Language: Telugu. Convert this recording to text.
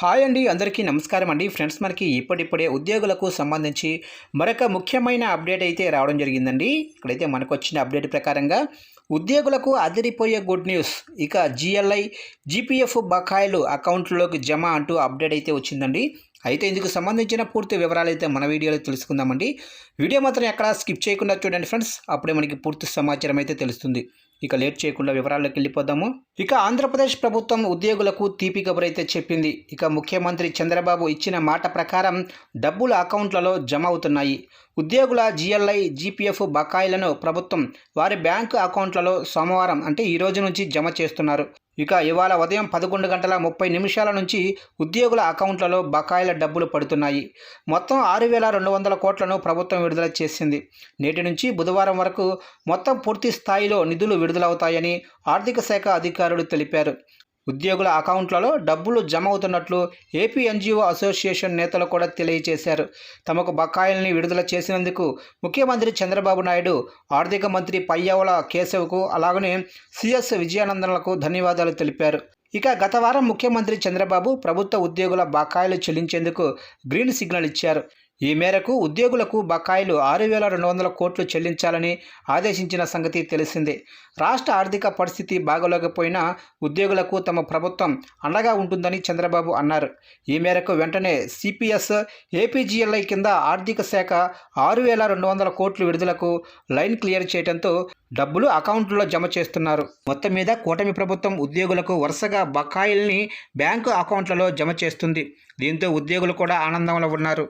హాయ్ అండి అందరికీ నమస్కారం అండి. ఫ్రెండ్స్ మనకి ఇప్పటిప్పుడే ఉద్యోగులకు సంబంధించి మరొక ముఖ్యమైన అప్డేట్ అయితే రావడం జరిగిందండి. ఇక్కడైతే మనకు వచ్చిన అప్డేట్ ప్రకారంగా ఉద్యోగులకు అదిరిపోయే గుడ్ న్యూస్ ఇక జిఎల్ఐ జీపీఎఫ్ బకాయిలు అకౌంట్లోకి జమ అంటూ అప్డేట్ అయితే వచ్చిందండి. అయితే ఇందుకు సంబంధించిన పూర్తి వివరాలు అయితే మన వీడియోలో తెలుసుకుందామండి. వీడియో మాత్రం ఎక్కడ స్కిప్ చేయకుండా చూడండి ఫ్రెండ్స్. అప్పుడే మనకి పూర్తి సమాచారం అయితే తెలుస్తుంది. ఇక లేట్ చేయకుండా వివరాల్లోకి వెళ్ళిపోదాము. ఇక ఆంధ్రప్రదేశ్ ప్రభుత్వం ఉద్యోగులకు తీపి కబురైతే చెప్పింది. ఇక ముఖ్యమంత్రి చంద్రబాబు ఇచ్చిన మాట ప్రకారం డబ్బులు అకౌంట్లలో జమ అవుతున్నాయి. ఉద్యోగుల జిఎల్ఐ జీపీఎఫ్ బకాయిలను ప్రభుత్వం వారి బ్యాంకు అకౌంట్లలో సోమవారం అంటే ఈ రోజు నుంచి జమ చేస్తున్నారు. ఇక ఇవాళ ఉదయం పదకొండు గంటల ముప్పై నిమిషాల నుంచి ఉద్యోగుల అకౌంట్లలో బకాయిల డబ్బులు పడుతున్నాయి. మొత్తం ఆరు వేల రెండు వందల కోట్లను ప్రభుత్వం విడుదల చేసింది. నేటి నుంచి బుధవారం వరకు మొత్తం పూర్తి స్థాయిలో నిధులు విడుదలవుతాయని ఆర్థిక శాఖ అధికారులు తెలిపారు. ఉద్యోగుల అకౌంట్లలో డబ్బులు జమ అవుతున్నట్లు ఏపీ ఎన్జిఓ అసోసియేషన్ నేతలు కూడా తెలియజేశారు. తమకు బకాయిల్ని విడుదల చేసినందుకు ముఖ్యమంత్రి చంద్రబాబు నాయుడు ఆర్థిక మంత్రి పయ్యావుల కేశవ్కు అలాగనే సిఎస్ విజయానందన్లకు ధన్యవాదాలు తెలిపారు. ఇక గత వారం ముఖ్యమంత్రి చంద్రబాబు ప్రభుత్వ ఉద్యోగుల బకాయిలు చెల్లించేందుకు గ్రీన్ సిగ్నల్ ఇచ్చారు. ఈ మేరకు ఉద్యోగులకు బకాయిలు ఆరు వేల రెండు వందల కోట్లు చెల్లించాలని ఆదేశించిన సంగతి తెలిసిందే. రాష్ట్ర ఆర్థిక పరిస్థితి బాగోలేకపోయినా ఉద్యోగులకు తమ ప్రభుత్వం అండగా ఉంటుందని చంద్రబాబు అన్నారు. ఈ మేరకు వెంటనే సిపిఎస్ ఏపీజీఎల్ఐ కింద ఆర్థిక శాఖ ఆరు వేల రెండు వందల కోట్లు విడుదలకు లైన్ క్లియర్ చేయడంతో డబ్బులు అకౌంట్లో జమ చేస్తున్నారు. మొత్తం మీద కూటమి ప్రభుత్వం ఉద్యోగులకు వరుసగా బకాయిల్ని బ్యాంకు అకౌంట్లలో జమ చేస్తుంది. దీంతో ఉద్యోగులు కూడా ఆనందంలో ఉన్నారు.